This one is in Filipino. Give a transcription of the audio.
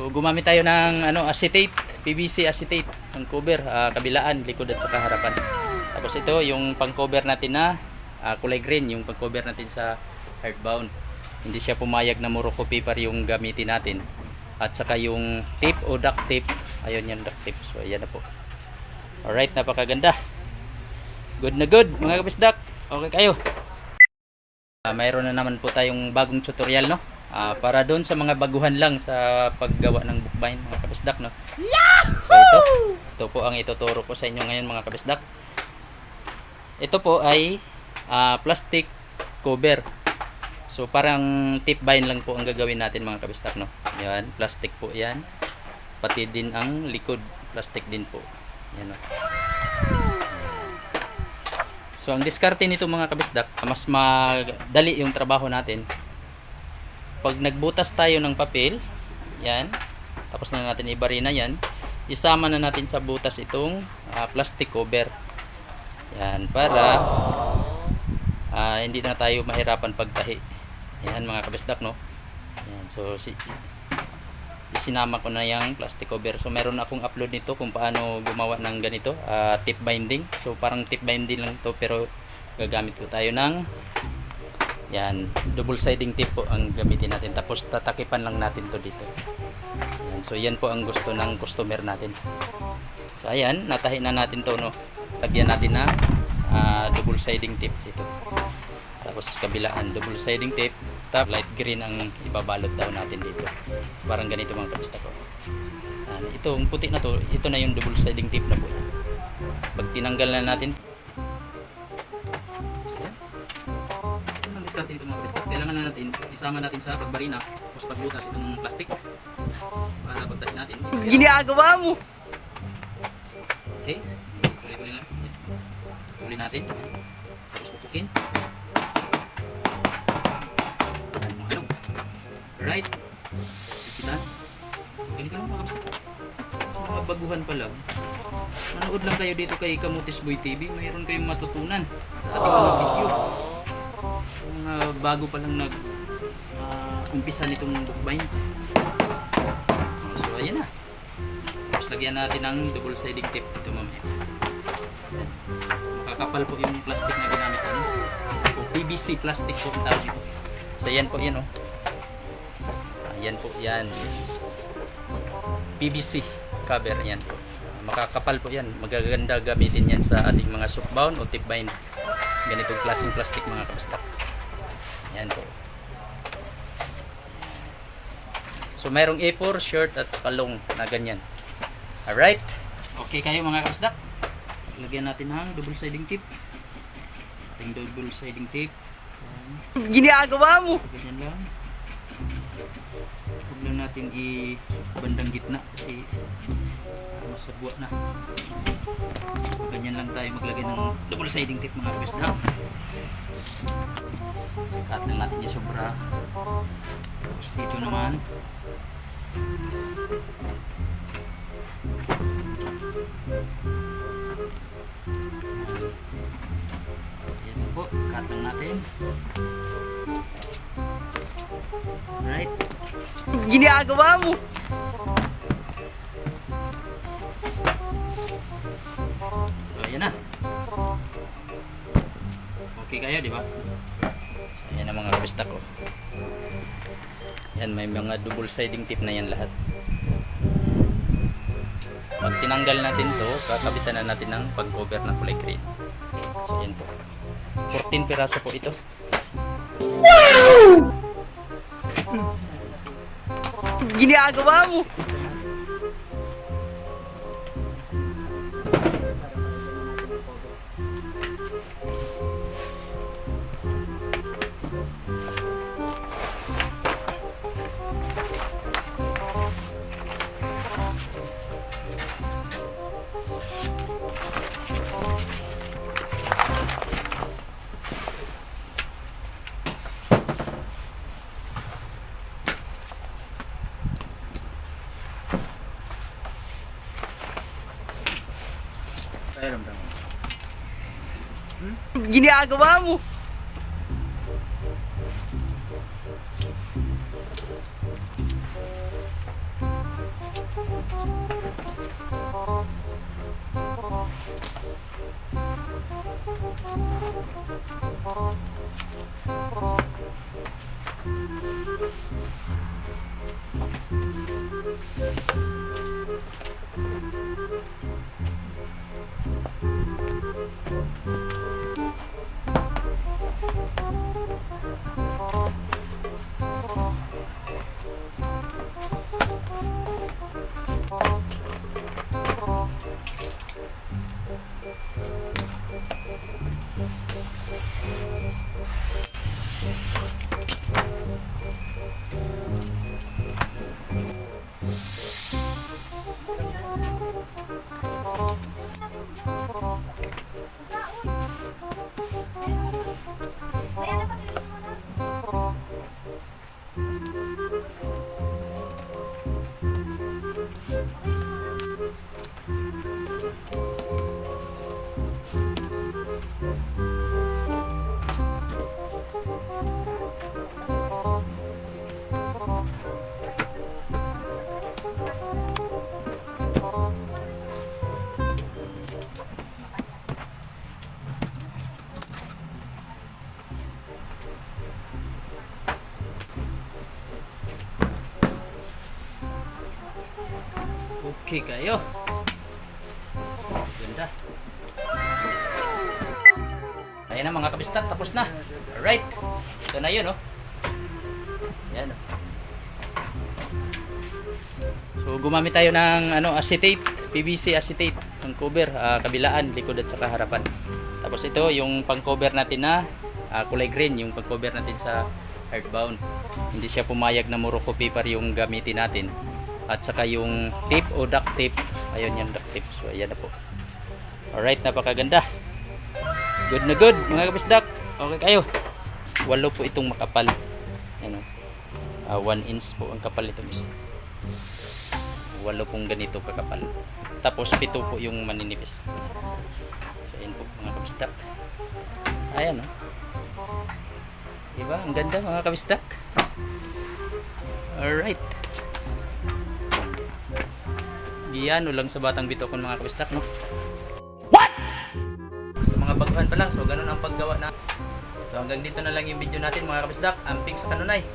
So gumamit tayo ng ano acetate, PVC acetate, ang cover, ah, kabilaan, likod at saka harapan. Tapos ito yung pang-cover natin na ah, kulay green, yung pang-cover natin sa hardbound. Hindi siya pumayag na Morocco paper yung gamitin natin. At saka yung tape o duct tape, ayun yung duct tape. So ayan na po. Alright, napakaganda. Good na good, mga kapisdak. Okay kayo. Ah, mayroon na naman po tayong bagong tutorial, no? Ah, para doon sa mga baguhan lang sa paggawa ng bookbind, mga kabisdak, no? So ito, ito po ang ituturo ko sa inyo ngayon, mga kabisdak. Ito po ay ah, plastic cover. So parang tip bind lang po ang gagawin natin, mga kabisdak, no? Yan, plastic po yan. Pati din ang likod, plastic din po. Yan, no? So ang diskarte nito mga kabisdak, mas madali yung trabaho natin. Pag nagbutas tayo ng papel, yan, tapos na natin ibarina yan, isama na natin sa butas itong ah, plastic cover. Yan, para ah, hindi na tayo mahirapan pagtahi. Yan mga kabisdak, no? Yan, so si isinama ko na yung plastic cover. So meron akong upload nito kung paano gumawa ng ganito, ah, tip binding. So parang tip binding lang to pero gagamit ko tayo ng yan, double siding tape po ang gamitin natin. Tapos tatakipan lang natin to dito. Yan, so yan po ang gusto ng customer natin. So ayan, natahi na natin to no. Lagyan natin ng ah, double siding tape dito. Tapos kabilaan double siding tape. Tap light green ang ibabalot daw natin dito. Parang ganito mga kabista ko. Yan, itong puti na to, ito na yung double siding tape na po. yan. Pag tinanggal na natin Ito diskarte nito mga kabista. Kailangan na natin isama natin sa pagbarina tapos pagbutas itong plastic para pagtas natin. Ginagawa mo. Okay. Uli-uli lang. Uli natin. Tapos pupukin. Ano. Right. Kita. So, ganito lang mga kapatid. Sa mga baguhan pa lang. Manood lang kayo dito kay Kamutis Boy TV. Mayroon kayong matutunan sa ating mga video. Mga bago pa lang nag ah, umpisa nitong bookbind. Oh, So ayan na. Tapos lagyan natin ng double siding tape dito mamaya. Ayan. Makakapal po yung plastic na ginamit namin. O PVC plastic po ang tawag dito. So yan po yan o. Yan po yan. PVC cover yan po. Makakapal po yan. Magaganda gamitin yan sa ating mga softbound o tip bind. Ganitong klaseng plastic mga kapastak. Yan po. So mayroong A4, short at saka long na ganyan. Alright. Okay kayo mga kapasdak. Lagyan natin ng double siding tape. Ating double siding. Ayan. Ginagawa mo. Ganyan lang. Natin i bandang gitna kasi uh, masabwa na. Ganyan lang tayo maglagay ng double siding tape mga kapasdak. Sikat lang natin yung sobra. Tapos dito naman. Yan po, cut lang natin. Ginagawa mo. So, ayan na. Okay kayo, di ba? So, ayan ang mga kabista ko. Yan, may mga double siding tip na yan lahat. Pag tinanggal natin to, kakabitan na natin ng pag-cover ng kulay green. So, ayan po. 14 piraso po ito. Ginagawa mo. Kaya ginagawa mo? Oh. Okay kayo. Ganda. Ayan na mga kabistak, tapos na. Alright. Ito na yun, oh. Yan, oh. So gumamit tayo ng ano acetate, PVC acetate, ang cover, ah, kabilaan, likod at saka harapan. Tapos ito yung pang-cover natin na ah, kulay green, yung pang-cover natin sa hardbound. Hindi siya pumayag na Morocco paper yung gamitin natin. At saka yung tape o duct tape, ayun yung duct tape. So ayan na po. Alright, napakaganda. Good na good, mga kabisdak. Okay kayo. Walo po itong makapal. Ano? Ah, one inch po ang kapal nito isa walo pong ganito kakapal. Tapos pito po yung maninipis. So yun po mga kabistak. Ayan o. Diba? Ang ganda mga kabistak. Alright. Giyano lang sa batang bito mga kabistak no? What? Sa mga baguhan pa lang. So ganun ang paggawa na. So hanggang dito na lang yung video natin mga kabisdak. Amping sa kanunay.